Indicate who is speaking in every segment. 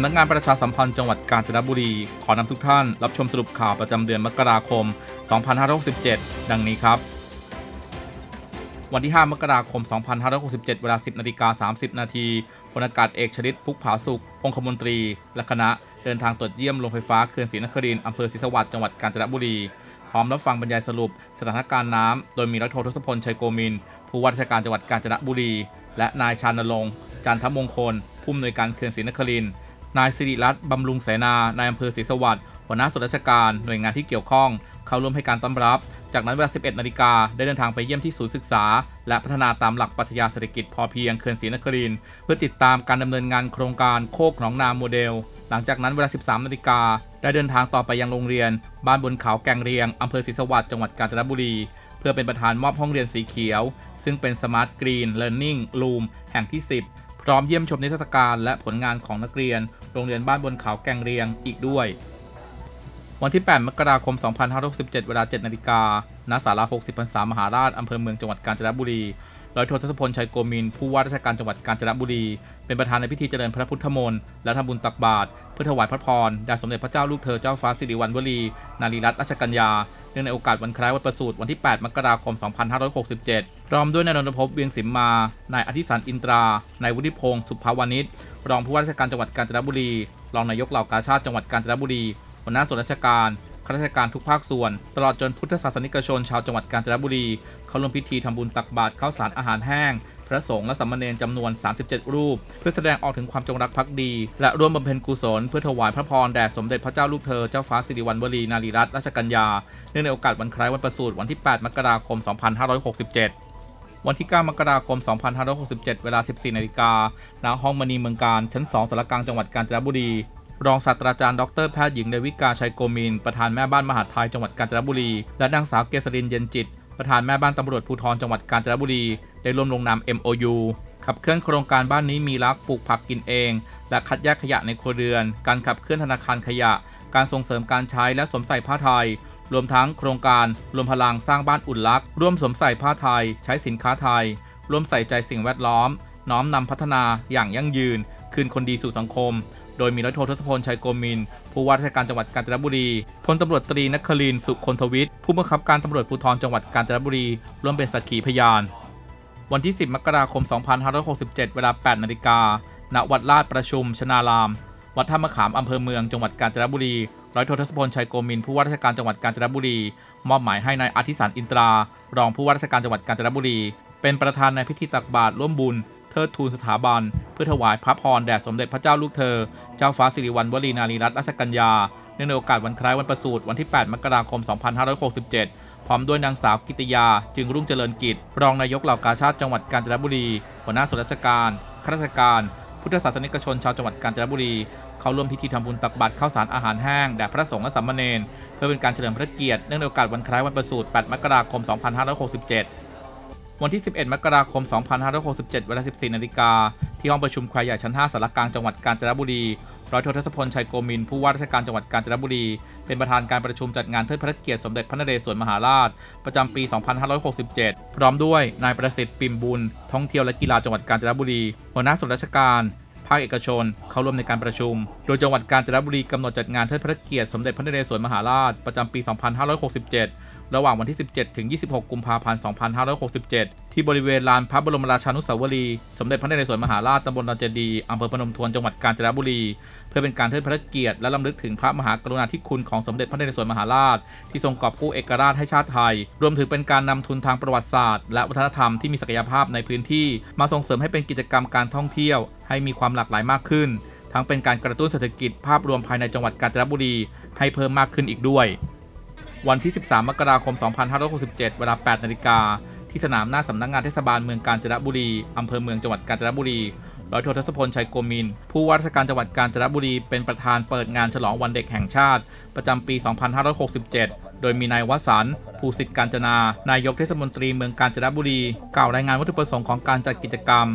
Speaker 1: ำนักงานประชาสัมพันธ์จังหวัดกาญจนบุรี ขอนำทุกท่าน รับชมสรุปข่าวประจำเดือนมกราคม 2567 ดังนี้ครับวันที่ 5 มกราคม 2567 เวลา 10 นาฬิกา 30 นาทีพลอากาศเอกชลิตพุกผาสุข องคมนตรี และคณะ เดินทางตรวจเยี่ยมโรงไฟฟ้าเขื่อนศรีนครินทร์อำเภอศรีสวัสดิ์ จังหวัดกาญจนบุรี พร้อมรับฟังบรรยายสรุปสถานการณ์น้ำ โดยมีร้อยโททศพล ชัยโกมิน ผู้ว่าราชการจังหวัดกาญจนบุรี และนายชานรงค์จันทมงคล ผู้อำนวยการเขื่อนศรีนครินทร์ นายสิริรัตน์บำรุงเสนานายอำเภอศรีสวัสดิ์หัวหน้าส่วนราชการหน่วยงานที่เกี่ยวข้อง เข้าร่วมให้การต้อนรับ จากนั้นเวลา 11 นาฬิกาได้เดินทางไปเยี่ยมที่ศูนย์ศึกษา และพัฒนาตามหลักปรัชญาเศรษฐกิจพอเพียงเขื่อนศรีนครินเพื่อติดตามการดำเนินงานโครงการโคกหนองนาโมเดล หลังจากนั้นเวลา 13 นาฬิกาได้เดินทางต่อไปยังโรงเรียน บ้านบนเขาแกงเรียงอำเภอศรีสวัสดิ์จังหวัดกาญจนบุรี เพื่อเป็นประธานมอบห้องเรียนสีเขียว ซึ่งเป็น Smart Green Learning Room แห่งที่ 10 พร้อมเยี่ยมชมนิทรรศการและผลงานของนักเรียน โรงเรียนบ้านบนเขาแกงเรียงอีกด้วย วันที่ 8 มกราคม 2567 เวลา 7 นาฬิกาณศาลา 60พรรษามหาราชอำเภอเมืองจังหวัดกาญจนบุรีร้อยโททศพลชัยโกมิน ผู้ว่าราชการจังหวัดกาญจนบุรี เป็นประธานในพิธีเจริญพระพุทธมนต์และทำบุญตักบาตรเพื่อถวายพระพรแด่สมเด็จพระเจ้าลูกเธอเจ้าฟ้าสิริวัณวลี นารีรัตนราชกัญญา นื่องในโอกาสวันคล้ายวันประสูติวันที่ 8 มกราคม 2567 พร้อมด้วยนายนนทภพเวียงสิมมา นายอธิสันอินตรา นายวุฒิพงศ์สุภาวานิชรองผู้ว่าราชการจังหวัดกาญจนบุรี รองนายกเหล่ากาชาติจังหวัดกาญจนบุรี หัวหน้าส่วนราชการข้าราชการทุกภาคส่วน ตลอดจนพุทธศาสนิกชนชาวจังหวัดกาญจนบุรี เข้าร่วมพิธีทำบุญตักบาตรข้าวสารอาหารแห้ง พระสงฆ์และสามเณรจำนวน 37 รูป เพื่อแสดงออกถึงความจงรักภักดี และร่วมบำเพ็ญกุศล เพื่อถวายพระพรแด่สมเด็จพระเจ้าลูกเธอเจ้าฟ้าสิริวัณวลีนารีรัตนราชกัญญา เนื่องในโอกาสวันคล้ายวันประสูติวันที่ 8 มกราคม 2567วันที่ 9 มกราคม 2567 เวลา 14 นาฬิกา ณ ห้องมณีเมืองการ ชั้น 2สารกลางจังหวัดกาญจนบุรี รองศาสตราจารย์ดรแพทย์หญิงเดวิกาชัยโกมิน ประธานแม่บ้านมหาดไทยจังหวัดกาญจนบุรี และนางสาวเกษรินเย็นจิต ประธานแม่บ้านตำรวจภูธรจังหวัดกาญจนบุรีได้ร่วมลงนาม MOU ขับเคลื่อนโครงการบ้านนี้มีรักปลูกผักกินเอง และคัดแยกขยะในครัวเรือน การขับเคลื่อนธนาคารขยะ การส่งเสริมการใช้และสวมใส่ผ้าไทย รวมทั้งโครงการรวมพลังสร้างบ้านอุ่นรัก ร่วมสวมใส่ผ้าไทย ใช้สินค้าไทย ร่วมใส่ใจสิ่งแวดล้อม น้อมนำพัฒนาอย่างยั่งยืน คืนคนดีสู่สังคม โดยมีร้อยโททศพลชัยโกมิน ผู้ว่าราชการจังหวัดกาญจนบุรี พลตำรวจตรีนครินสุคนทวิทย์ ผู้บังคับการตำรวจภูธรจังหวัดกาญจนบุรี ร่วมเป็นสักขีพยาน วันที่ 10 มกราคม 2567 เวลา 8 นาฬิกา ณ วัดลาดประชุม ชนาราม วัดท่ามะขามอำเภอเมือง จังหวัดกาญจนบุรี ร้อยโททศพลชัยโกมิน ผู้ว่าราชการจังหวัดกาญจนบุรี มอบหมายให้นายอธิสันอินตรา รองผู้ว่าราชการจังหวัดกาญจนบุรี เป็นประธานในพิธีตักบาตรร่วมบุญ ทิดทูนสถาบัน เพื่อถวายพระพรแด่สมเด็จพระเจ้าลูกเธอ เจ้าฟ้าสิริวัณวลีนารีรัตนราชกัญญาเนื่องในโอกาสวันคล้ายวันประสูติวันที่ 8 มกราคม 2567 พร้อมด้วยนางสาวกิติยา จึงรุ่งเจริญกิจ รองนายกเหล่ากาชาติจังหวัดกาญจนบุรี หัวหน้าส่วนราชการข้าราชการ พุทธศาสนิกชนชาวจังหวัดกาญจนบุรี เข้าร่วมพิธีทำบุญตักบาตรข้าวสารอาหารแห้งแด่พระสงฆ์และสามเณรเพื่อเป็นการเฉลิมพระเกียรติเนื่องในโอกาสวันคล้ายวันประสูติ 8 มกราคม 2567 วันที่ 11 มกราคม 2567 เวลา 14 นาฬิกา ที่ห้องประชุมควายใหญ่ชั้น 5สารกลางจังหวัดกาญจนบุรี ร้อยโททศพลชัยโกมิน ผู้ว่าราชการจังหวัดกาญจนบุรี เป็นประธานการประชุมจัดงานเทิดพระเกียรติสมเด็จพระนเรศวรมหาราช ประจำปี 2567 พร้อมด้วยนายประสิทธิ์ปิ่มบุญ ท่องเที่ยวและกีฬาจังหวัดกาญจนบุรี หัวหน้าส่วนราชการภาคเอกชน เข้าร่วมในการประชุม โดยจังหวัดกาญจนบุรีกำหนดจัดงานเทิดพระเกียรติสมเด็จพระนเรศวรมหาราช ประจำปี 2567 ระหว่างวันที่ 17 ถึง 26 กุมภาพันธ์ 2567 ที่บริเวณลานพระบรมราชานุสาวรีย์สมเด็จพระนเรศวรมหาราชตำบลดอนเจดีอำเภอพนมทวน จังหวัดกาญจนบุรี เพื่อเป็นการเทิดพระเกียรติและลำลึกถึงพระมหากรุณาธิคุณของสมเด็จพระนเรศวรมหาราช ที่ทรงกอบกู้เอกราชให้ชาติไทย รวมถึงเป็นการนำทุนทางประวัติศาสตร์ และวัฒนธรรมที่มีศักยภาพในพื้นที่มาส่งเสริมให้เป็นกิจกรรมการท่องเที่ยว ให้มีความหลากหลายมากขึ้น ทั้งเป็นการกระตุ้นเศรษฐกิจภาพรวมภายในจังหวัดกาญจนบุรีให้เพิ่มมากขึ้นอีกด้วย วันที่ 13 มกราคม 2567 เวลา 8 นาฬิกา ที่สนามหน้าสำนักงานเทศบาลเมืองกาญจนบุรี อำเภอเมืองจังหวัดกาญจนบุรี ร้อยโททศพลชัยโกมิน ผู้ว่าราชการจังหวัดกาญจนบุรี เป็นประธานเปิดงานฉลองวันเด็กแห่งชาติ ประจำปี 2567 โดยมีนายวสันต์ภูสิทธิ์กาญจนา นายกเทศมนตรีเมืองกาญจนบุรี กล่าวรายงานวัตถุประสงค์ของการจัดกิจกรรม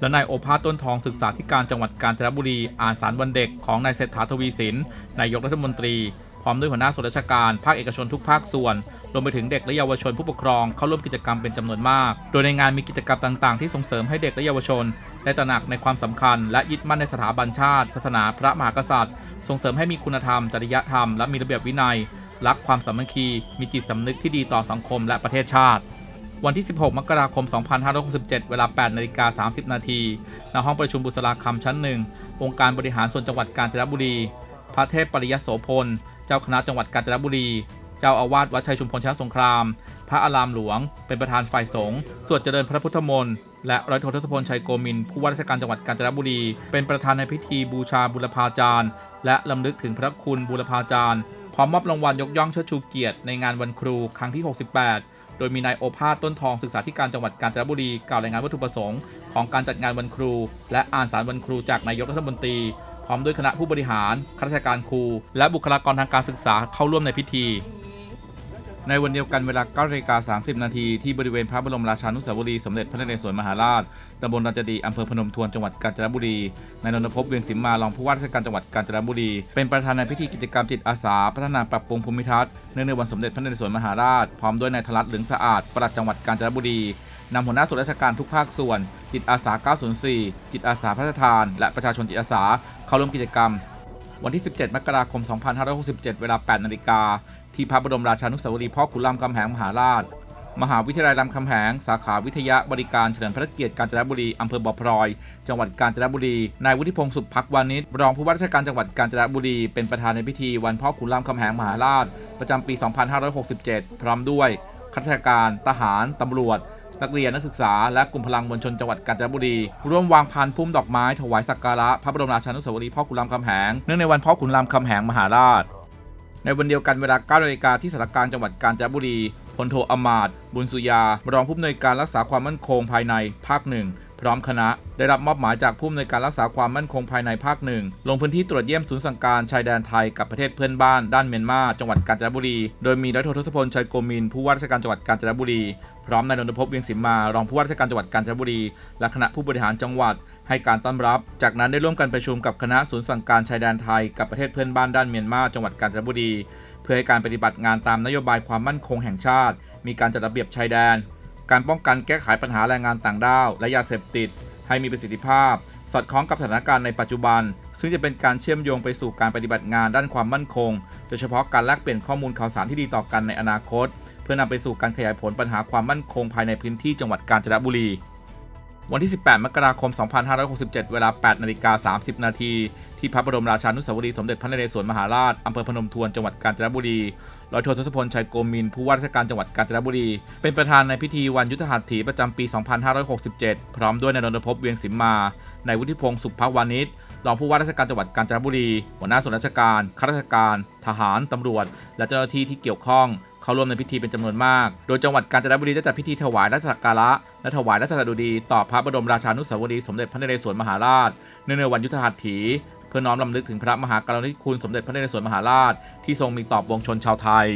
Speaker 1: และนายโอภาสต้นทองศึกษาธิการจังหวัดกาญจนบุรี อ่านสารวันเด็กของนายเศรษฐาทวีสิน นายกรัฐมนตรี พร้อมด้วยหัวหน้าส่วนราชการ ภาคเอกชนทุกภาคส่วน รวมไปถึงเด็กและเยาวชนผู้ปกครองเข้าร่วมกิจกรรมเป็นจำนวนมาก โดยในงานมีกิจกรรมต่าง ๆ ที่ส่งเสริมให้เด็กและเยาวชน ได้ตระหนักในความสำคัญ และยึดมั่นในสถาบันชาติ ศาสนาพระมหากษัตริย์ ส่งเสริมให้มีคุณธรรม จริยธรรม และมีระเบียบวินัย รักความสามัคคี มีจิตสำนึกที่ดีต่อสังคมและประเทศชาติวันที่ 16 มกราคม 2567 เวลา 8 นาฬิกา 30 นาทีณ ห้องประชุมบุษราคำชั้นหนึ่ง องค์การบริหารส่วนจังหวัดกาญจนบุรี พระเทพปริยโสพล จ้าคณะจังหวัดกาญจนบุรี เจ้าอาวาสวัดชัยชุมพลชนะสงคราม พระอารามหลวง เป็นประธานฝ่ายสงฆ์สวดเจริญพระพุทธมนต์และร้อยโททศพลชัยโกมินผู้ว่าราชการจังหวัดกาญจนบุรี เป็นประธานในพิธีบูชาบุรพาจารย์ และลำลึกถึงพระคุณบุรพาจารย์พร้อมมอบรางวัลยกย่องเชิดชูเกียรติในงานวันครูครั้งที่ 68 โดยมีนายโอภาสต้นทองศึกษาธิการจังหวัดกาญจนบุรีกล่าวรายงานวัตถุประสงค์ของการจัดงานวันครู และอ่านสารวันครูจากนายกรัฐมนตรี ร้อมด้วยคณะผู้บริหารข้าราชการครู และบุคลากรทางการศึกษาเข้าร่วมในพิธี ในวันเดียวกันเวลา9นาฬิกา30 นาทีที่บริเวณพระบรมราชานุสาวรีย์สมเด็จพระนเรศวรมหาราชตำบลรัญจดีอำเภอพนมทวนจังหวัดกาญจนบุรีนายนนทพเวียงสิมมารองผู้ว่าราชการจังหวัดกาญจนบุรี เป็นประธานในพิธีกิจกรรมจิตอาสา พัฒนาปรับปรุงภูมิทัศน์เนื่องในวันสมเด็จพระนเรศวรมหาราช พร้อมด้วยนายธรัตน์เหลืองสะอาดปลัดจังหวัดกาญจนบุรี นำหัวหน้าส่วนราชการทุกภาคส่วน จิตอาสา 904 จิตอาสาพระราชทาน และประชาชนจิตอาสาเข้าร่วมกิจกรรม วันที่ 17 มกราคม 2567 เวลา 8 นาฬิกา ที่พระบรมราชานุสาวรีย์พ่อขุนรามคำแหงมหาราช มหาวิทยาลัยรามคำแหง สาขาวิทยาบริการเฉลิมพระเกียรติกาญจนบุรีอำเภอบ่อพลอย จังหวัดกาญจนบุรี นายวุฒิพงศ์สุพักวานิชรองผู้ว่าราชการจังหวัดกาญจนบุรีเป็นประธานในพิธีวันพ่อขุนรามคำแหงมหาราช ประจำปี 2567 พร้อมด้วยข้าราชการ ทหาร ตำรวจ นักเรียนนักศึกษาและกลุ่มพลังมวลชนจังหวัดกาญจนบุรี ร่วมวางพานพุ่มดอกไม้ถวายสักการะพระบรมราชานุสาวรีย์พ่อขุนรามคำแหงเนื่องในวันพ่อขุนรามคำแหงมหาราช ในวันเดียวกันเวลา9นาฬิกาที่สารกลารจังหวัดกาญจนบุรีพลโทอมาตบุญสุยารองผู้อำนวยการรักษาความมั่นคงภายในภาคหนึ่งพร้อมคณะได้รับมอบหมายจากผู้อำนวยการรักษาความมั่นคงภายในภาคหนึ่งลงพื้นที่ตรวจเยี่ยมศูนย์สั่งการชายแดนไทยกับประเทศเพื่อนบ้านด้านเมียนมาจังหวัดกาญจนบุรี โดยมีร้อยโททศพลชัยโกมินผู้ว่าราชการจังหวัดกาญจนบุรี ร้อมนายนนทพเวียงสิมมารองผู้ว่าราชการจังหวัดกาญจนบุรีและคณะผู้บริหารจังหวัดให้การต้อนรับ จากนั้นได้ร่วมกันประชุมกับคณะศูนย์สั่งการชายแดนไทยกับประเทศเพื่อนบ้านด้านเมียนมาจังหวัดกาญจนบุรี เพื่อให้การปฏิบัติงานตามนโยบายความมั่นคงแห่งชาติ มีการจัดระเบียบชายแดน การป้องกันแก้ไขปัญหาแรงงานต่างด้าวและยาเสพติด ให้มีประสิทธิภาพ สอดคล้องกับสถานการณ์ในปัจจุบัน ซึ่งจะเป็นการเชื่อมโยงไปสู่การปฏิบัติงานด้านความมั่นคง โดยเฉพาะการแลกเปลี่ยนข้อมูลข่าวสารที่ดีต่อกันในอนาคต พื่อนำไปสู่การขยายผลปัญหาความมั่นคงภายในพื้นที่จังหวัดกาญจนบุรี วันที่ 18 มกราคม 2567 เวลา 8 นาฬิกา 30 นาทีที่พระบรมราชานุสาวรีย์สมเด็จพระนเรศวรมหาราชอำเภอพนมทวนจังหวัดกาญจนบุรีร้อยโททศพลชัยโกมินผู้ว่าราชการจังหวัดกาญจนบุรี เป็นประธานในพิธีวันยุทธหัตถีประจำปี 2567 พร้อมด้วยนายรณพพเวียงสิมมา นายวุฒิพงศ์สุภวานิชรองผู้ว่าราชการจังหวัดกาญจนบุรี หัวหน้าส่วนราชการข้าราชการ ทหาร ตำรวจ และเจ้าหน้าที่ที่เกี่ยวข้อง เข้าร่วมในพิธีเป็นจำนวนมาก โดยจังหวัดกาญจนบุรีได้จัดพิธีถวายรัชสักการะ และถวายรัชสดุดี ต่อพระบรมราชานุสาวรีย์สมเด็จพระนเรศวรมหาราชเนื่องในวันยุทธหัตถี เพื่อน้อมรำลึกถึงพระมหากรุณาธิคุณสมเด็จพระนเรศวรมหาราช ที่ทรงมีต่อปวงชนชาวไทย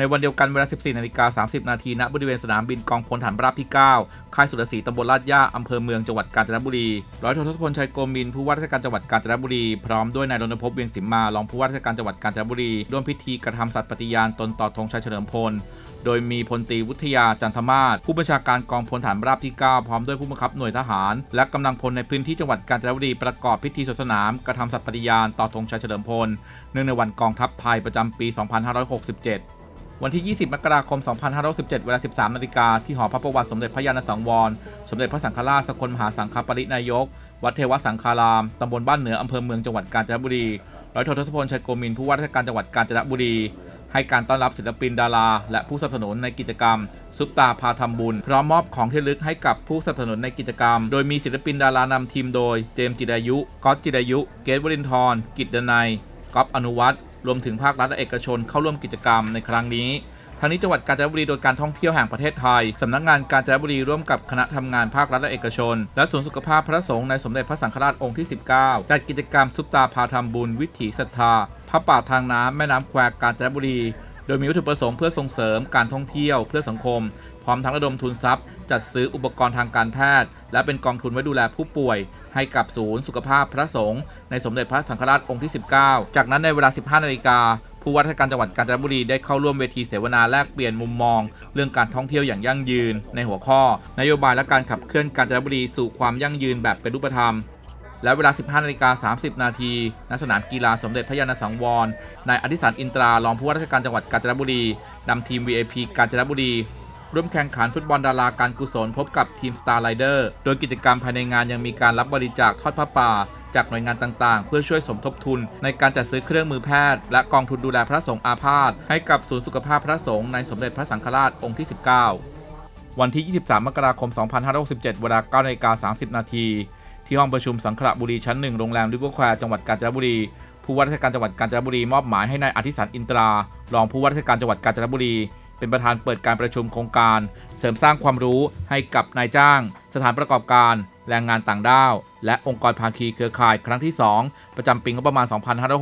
Speaker 1: ในวันเดียวกันเวลา 14นาฬิกา30 นาทีณบริเวณสนามบินกองพลฐานราบที่ 9 ค่ายสุรศรีตำบลลาดย่าอำเภอเมืองจังหวัดกาญจนบุรีร้อยโททศพลชัยโกมินผู้ว่าราชการจังหวัดกาญจนบุรี พร้อมด้วยนายรณพพเวียงสิมมารองผู้ว่าราชการจังหวัดกาญจนบุรีร่วมพิธีกระทำสัตย์ปฏิญาณตนต่อธงชัยเฉลิมพลโดยมีพลตรีวุฒิยาจันทมาศผู้บัญชาการกองพลฐานราบที่ 9 พร้อมด้วยผู้บังคับหน่วยทหาร และกำลังพลในพื้นที่จังหวัดกาญจนบุรีประกอบพิธีสวนสนามกระทำสัตย์ปฏิญาณต่อธงชัยเฉลิมพลเนื่องในวันกองทัพไทยประจำปี 2567 วันที่ 20 มกราคม 2567เวลา 13 นาฬิกา ที่หอพระประวัติสมเด็จพระยาณสังวร สมเด็จพระสังฆราชสกลมหาสังฆปรินายก วัดเทวสังฆาราม ตำบลบ้านเหนือ อำเภอเมืองจังหวัดกาญจนบุรี ร้อยโททศพลชัยโกมิน ผู้ว่าราชการจังหวัดกาญจนบุรี ให้การต้อนรับศิลปินดารา และผู้สนับสนุนในกิจกรรม ซุปตาพาทำบุญ พร้อมมอบของที่ระลึกให้กับผู้สนับสนุนในกิจกรรม โดยมีศิลปินดารานำทีมโดย เจมส์จิรายุก๊อตจิรายุ เกตวรินทร์กิตดนัยก๊อฟอนุวัฒน์ รวมถึงภาครัฐและเอกชนเข้าร่วมกิจกรรมในครั้งนี้ทางนี้จังหวัดกาญจนบุรีโดยการท่องเที่ยวแห่งประเทศไทย สำนักงานกาญจนบุรีร่วมกับคณะทำงานภาครัฐและเอกชน และศูนย์สุขภาพพระสงฆ์ในสมเด็จพระสังฆราชองค์ที่ 19 จัดกิจกรรมซุปตาพาทำบุญวิถีศรัทธาพระป่าทางน้ำแม่น้ำแควกาญจนบุรี โดยมีวัตถุประสงค์เพื่อส่งเสริมการท่องเที่ยวเพื่อสังคม ร้อมทั้งระดมทุนทรัพย์ จัดซื้ออุปกรณ์ทางการแพทย์ และเป็นกองทุนไว้ดูแลผู้ป่วย ให้กับศูนย์สุขภาพพระสงฆ์ในสมเด็จพระสังฆราชองค์ที่ 19 จากนั้นในเวลา 15 นาฬิกาผู้ว่าราชการจังหวัดกาญจนบุรีได้เข้าร่วมเวทีเสวนาแลกเปลี่ยนมุมมอง เรื่องการท่องเที่ยวอย่างยั่งยืน ในหัวข้อ นโยบายและการขับเคลื่อนกาญจนบุรีสู่ความยั่งยืนแบบเป็นรูปธรรม และเวลา 15นาฬิกา30 นาทีณสนามกีฬาสมเด็จพระยาณสังวรนายอดิสันอินตรารองผู้ว่าราชการจังหวัดกาญจนบุรีนำทีม VIP กาญจนบุรี ร่วมแข่งขันฟุตบอลดาราการกุศลพบกับทีม Star Rider โดยกิจกรรมภายในงานยังมีการรับบริจาคทอดผ้าป่า จากหน่วยงานต่างๆ เพื่อช่วยสมทบทุน ในการจัดซื้อเครื่องมือแพทย์ และกองทุนดูแลพระสงฆ์อาพาธให้กับศูนย์สุขภาพพระสงฆ์ในสมเด็จพระสังฆราชองค์ที่ 19 วันที่ 23 มกราคม 2567 เวลา9นาฬิกา30 นาทีที่ห้องประชุมสังขละบุรีชั้นหนึ่งโรงแรมริเวอร์แควร์จังหวัดกาญจนบุรีผู้ว่าราชการจังหวัดกาญจนบุรีมอบหมายให้นายอธิสันอินตรา รองผู้ว่าราชการจังหวัดกาญจนบุรี เป็นประธานเปิดการประชุมโครงการ เสริมสร้างความรู้ให้กับนายจ้าง สถานประกอบการ แรงงานต่างด้าว และองค์กรภาคีเครือข่ายครั้งที่ 2 ประจำปีงบประมาณ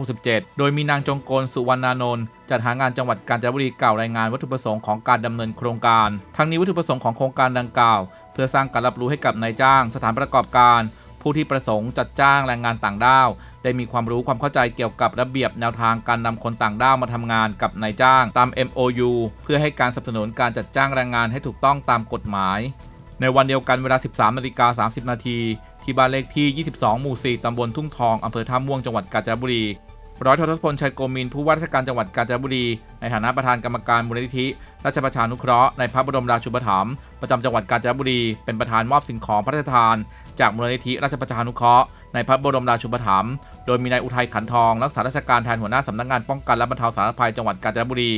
Speaker 1: 2567 โดยมีนางจงกลสุวรรณานนท์จัดหางานจังหวัดกาญจนบุรีกล่าวรายงานวัตถุประสงค์ของการดำเนินโครงการ ทั้งนี้วัตถุประสงค์ของโครงการดังกล่าว เพื่อสร้างการรับรู้ให้กับนายจ้าง สถานประกอบการ ผู้ที่ประสงค์จัดจ้างแรงงานต่างด้าว ได้มีความรู้ความเข้าใจเกี่ยวกับระเบียบแนวทางการนำคนต่างด้าวมาทำงานกับนายจ้างตาม MOU เพื่อให้การสนับสนุนการจัดจ้างแรงงานให้ถูกต้องตามกฎหมาย ในวันเดียวกันเวลา 13นาฬิกา30 นาทีที่บ้านเลขที่ 22 หมู่ 4 ตำบลทุ่งทอง อำเภอท่าม่วง จังหวัดกาญจนบุรี ร้อยโททศพลชัยโกมินผู้ว่าราชการจังหวัดกาญจนบุรีในฐานะประธานกรรมการมูลนิธิราชประชานุเคราะห์ในพระบรมราชูปถัมภ์ประจำจังหวัดกาญจนบุรีเป็นประธานมอบสิ่งของพระราชทาน จากมูลนิธิราชประชานุเคราะห์ในพระบรมราชูปถัมภ์โดยมีนายอุทัยขันทองรักษาราชการแทนหัวหน้าสำนักงานป้องกันและบรรเทาสาธารณภัยจังหวัดกาญจนบุรี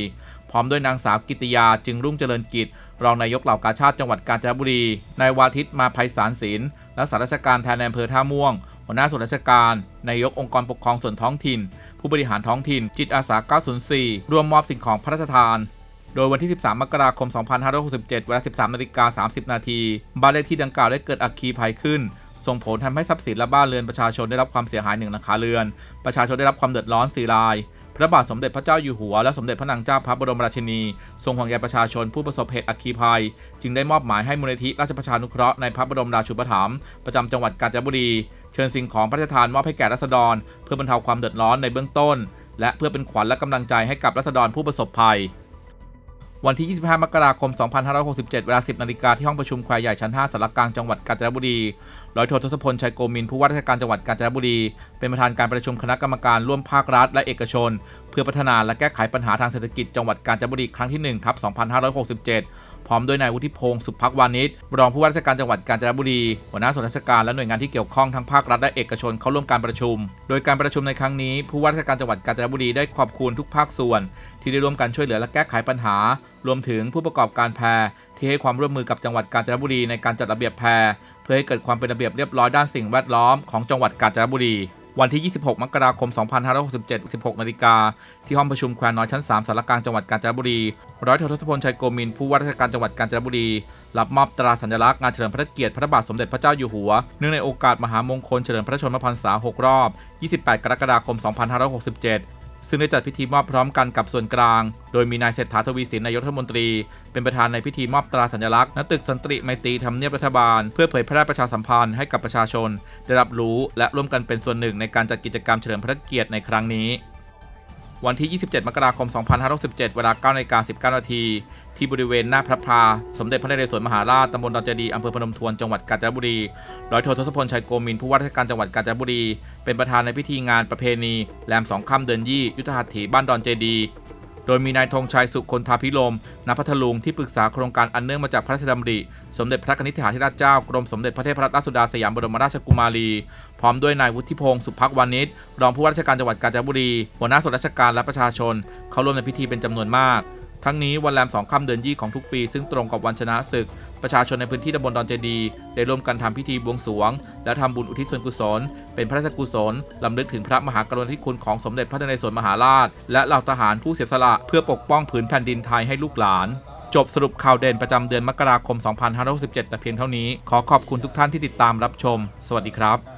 Speaker 1: พร้อมด้วยนางสาวกิติยาจึงรุ่งเจริญกิจรองนายกเหล่ากาชาติจังหวัดกาญจนบุรีนายวาทิตมาภัยสารศิลป์รักษาราชการแทนนายอำเภอท่าม่วง หัวหน้าส่วนราชการ นายกองค์กรปกครองส่วนท้องถิ่น ผู้บริหารท้องถิ่น จิตอาสา 904 รวมมอบสิ่งของพระราชทาน โดยวันที่ 13 มกราคม 2567 เวลา 13นาฬิกา30 นาทีบ้านเลขที่ดังกล่าวได้เกิดอัคคีภัยขึ้น ส่งผลทำให้ทรัพย์สินและบ้านเรือนประชาชนได้รับความเสียหายหนึ่งหลังคาเรือน ประชาชนได้รับความเดือดร้อน4ราย พระบาทสมเด็จพระเจ้าอยู่หัวและสมเด็จพระนางเจ้าพระบรมราชินี ทรงห่วงใยประชาชนผู้ประสบเหตุอัคคีภัย จึงได้มอบหมายให้มูลนิธิราชประชานุเคราะห์ในพระบรมราชูปถัมภ์ประจำจังหวัดกาญจนบุรี เชิญสิ่งของพระราชทานมอบให้แก่รัษฎร เพื่อบรรเทาความเดือดร้อนในเบื้องต้น และเพื่อเป็นขวัญและกำลังใจให้กับรัษฎรผู้ประสบภัย วันที่ 25 มกราคม 2567 เวลา 10 นาฬิกาที่ห้องประชุมแควายใหญ่ชั้น 5สารกลางจังหวัดกาญจนบุรี ร้อยโททศพลชัยโกมินผู้ว่าราชการจังหวัดกาญจนบุรี เป็นประธานการประชุมคณะกรรมการร่วมภาครัฐและเอกชน เพื่อพัฒนาและแก้ไขปัญหาทางเศรษฐกิจจังหวัดกาญจนบุรีครั้งที่1ทับ2567 พร้อมด้วยนายวุฒิพงศ์สุภพักวานิชรองผู้ว่าราชการจังหวัดกาญจนบุรี หัวหน้าส่วนราชการและหน่วยงานที่เกี่ยวข้องทั้งภาครัฐและเอกชนเข้าร่วมการประชุม โดยการประชุมในครั้งนี้ผู้ว่าราชการจังหวัดกาญจนบุรีได้ขอบคุณทุกภาคส่วน ที่ได้ร่วมกันช่วยเหลือและแก้ไขปัญหา รวมถึงผู้ประกอบการแพที่ให้ความร่วมมือกับจังหวัดกาญจนบุรีในการจัดระเบียบแพเพื่อให้เกิดความเป็นระเบียบเรียบร้อยด้านสิ่งแวดล้อมของจังหวัดกาญจนบุรี วันที่ 26 มกราคม 2567 16นาฬิกาที่ห้องประชุมแควน้อยชั้น 3สารกลางจังหวัดกาญจนบุรี ร้อยโททศพลชัยโกมิน ผู้ว่าราชการจังหวัดกาญจนบุรี รับมอบตราสัญลักษณ์งานเฉลิมพระเกียรติพระบาทสมเด็จพระเจ้าอยู่หัว เนื่องในโอกาสมหามงคลเฉลิมพระชนมพรรษา 6 รอบ 28 กรกฎาคม 2567 ซึ่งได้จัดพิธีมอบพร้อมกันกับส่วนกลาง โดยมีนายเศรษฐาทวีสินนายกรัฐมนตรี เป็นประธานในพิธีมอบตราสัญลักษณ์ณตึกสันติไมตรีทำเนียบรัฐบาล เพื่อเผยแพร่ประชาสัมพันธ์ให้กับประชาชน ได้รับรู้และร่วมกันเป็นส่วนหนึ่งในการจัดกิจกรรมเฉลิมพระเกียรติในครั้งนี้ วันที่ 27 มกราคม 2567 เวลา9นาฬิกา19นาทีที่บริเวณหน้าพระพลาสมเด็จพระนเรศวรมหาราชตำบลดอนเจดีอำเภอพนมทวน จังหวัดกาญจนบุรี ร้อยโททศพลชัยโกมินผู้ว่าราชการจังหวัดกาญจนบุรี เป็นประธานในพิธีงานประเพณีแรมสองค่ำเดือนยี่ยุทธหัตถีบ้านดอนเจดี โดยมีนายธงชัยสุคนทาพิลมณพัทลุงที่ปรึกษาโครงการอันเนื่องมาจากพระราชดำริ สมเด็จพระกนิษฐาธิราชเจ้ากรมสมเด็จพระเทพรัตนราชสุดาสยามบรมราชกุมารี พร้อมด้วยนายวุฒิพงศ์สุภพักวานิชรองผู้ว่าราชการจังหวัดกาญจนบุรี หัวหน้าส่วนราชการและประชาชน เข้าร่วมในพิธีเป็นจำนวนมาก ทั้งนี้วันแรมสองค่ำเดือนยี่ของทุกปี ซึ่งตรงกับวันชนะศึก ประชาชนในพื้นที่ตำบลดอนเจดี ได้ร่วมกันทำพิธีบวงสรวง และทำบุญอุทิศส่วนกุศล เป็นพระราชกุศลลำลึกถึงพระมหากรุณาธิคุณของสมเด็จพระนเรศวรมหาราช และเหล่าทหารผู้เสียสละเพื่อปกป้องผืนแผ่นดินไทยให้ลูกหลาน จบสรุปข่าวเด่นประจำเดือนมกราคม 2567แต่เพียงเท่านี้ ขอขอบคุณทุกท่านที่ติดตามรับชม สวัสดีครับ